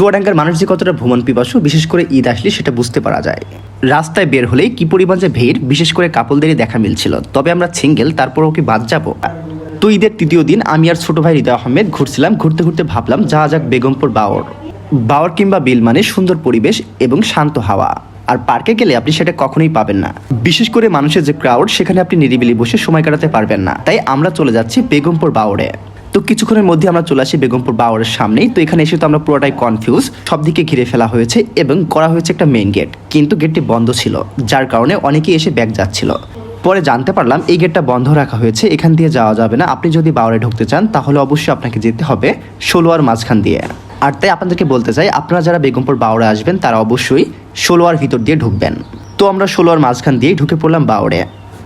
চুয়াডাঙ্গার মানুষ যে কতটা ভ্রমণ পিপাসু বিশেষ করে ঈদ আসলে সেটা বুঝতে পারা যায়। রাস্তায় বের হলেই কি পরিমাণ যে ভিড়, বিশেষ করে কাপলদেরই দেখা মিলছিল। তবে আমরা সিঙ্গেল তারপরেও কি বাদ যাব? তো ঈদের তৃতীয় দিন আমি আর ছোট ভাই হৃদয় আহমেদ ঘুরছিলাম, ঘুরতে ঘুরতে ভাবলাম যা যাক বেগমপুর বাওর। বাওর কিংবা বিল মানে সুন্দর পরিবেশ এবং শান্ত হাওয়া। আর পার্কে গেলে আপনি সেটা কখনোই পাবেন না। বিশেষ করে মানুষের যে ক্রাউড সেখানে আপনি নিরিবিলি বসে সময় কাটাতে পারবেন না। তাই আমরা চলে যাচ্ছি বেগমপুর বাওরে। তো কিছুক্ষণের মধ্যে আমরা চলে আসি বেগমপুর বাওয়ারের সামনেই। তো এখানে এসে তো আমরা পুরোটাই কনফিউজ সব দিকে ঘিরে ফেলা হয়েছে এবং করা হয়েছে একটা মেইন গেট কিন্তু গেটটি বন্ধ ছিল, যার কারণে অনেকেই এসে ব্যাগ যাচ্ছিল। পরে জানতে পারলাম, এই গেটটা বন্ধ রাখা হয়েছে, এখান দিয়ে যাওয়া যাবে না। আপনি যদি বাওয়ারে ঢুকতে চান, তাহলে অবশ্যই আপনাকে যেতে হবে ষোলোয়ার মাঝখান দিয়ে। আর তাই আপনাদেরকে বলতে চাই, আপনারা যারা বেগমপুর বাওয়ারে আসবেন, তারা অবশ্যই ষোলোয়ার ভিতর দিয়ে ঢুকবেন। তো আমরা ষোলোয়ার মাঝখান দিয়ে ঢুকে পড়লাম বাওয়ারে।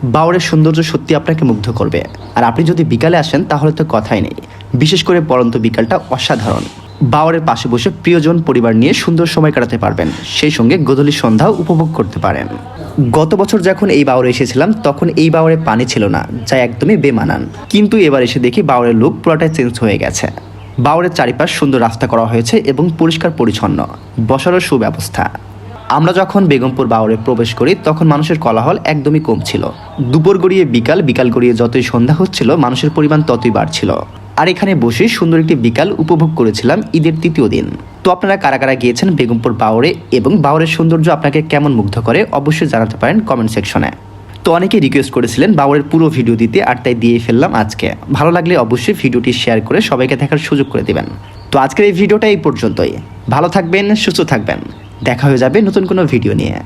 বাওয়ারের সৌন্দর্য সত্যি আপনাকে মুগ্ধ করবে। আর আপনি যদি বিকালে আসেন, তাহলে তো কথাই নেই। বিশেষ করে পরন্ত বিকালটা অসাধারণ। বাওয়ারের পাশে বসে প্রিয়জন পরিবার নিয়ে সুন্দর সময় কাটাতে পারবেন। সেই সঙ্গে গোধূলি সন্ধ্যাও উপভোগ করতে পারেন। গত বছর যখন এই বাওয়ারে এসেছিলাম, তখন এই বাওয়ারে পানি ছিল না, যা একদমই বেমানান। কিন্তু এবার এসে দেখি বাওয়ারের লুক পুরোটাই চেঞ্জ হয়ে গেছে। বাওয়ারের চারিপাশ সুন্দর রাস্তা করা হয়েছে এবং পরিষ্কার পরিচ্ছন্ন বসারও সুব্যবস্থা। আমরা যখন বেগমপুর বাওরে প্রবেশ করি, তখন মানুষের কোলাহল একদমই কম ছিল। দুপুর গড়িয়ে বিকাল বিকাল গড়িয়ে যতই সন্ধ্যা হচ্ছিল, মানুষের পরিমাণ ততই বাড়ছিল। আর এখানে বসে সুন্দর একটি বিকাল উপভোগ করেছিলাম ঈদের তৃতীয় দিন। তো আপনারা কারা কারা গিয়েছেন বেগমপুর বাওরে এবং বাওরের সৌন্দর্য আপনাকে কেমন মুগ্ধ করে, অবশ্যই জানাতে পারেন কমেন্ট সেকশনে তো অনেকেই রিকোয়েস্ট করেছিলেন বাবরের পুরো ভিডিও দিতে, আর তাই দিয়ে ফেললাম আজকে। ভালো লাগলে অবশ্যই ভিডিওটি শেয়ার করে সবাইকে দেখার সুযোগ করে দেবেন। তো আজকের এই ভিডিওটা এই পর্যন্তই। ভালো থাকবেন, সুস্থ থাকবেন। দেখা হয়ে যাবে নতুন কোনো ভিডিও নিয়ে।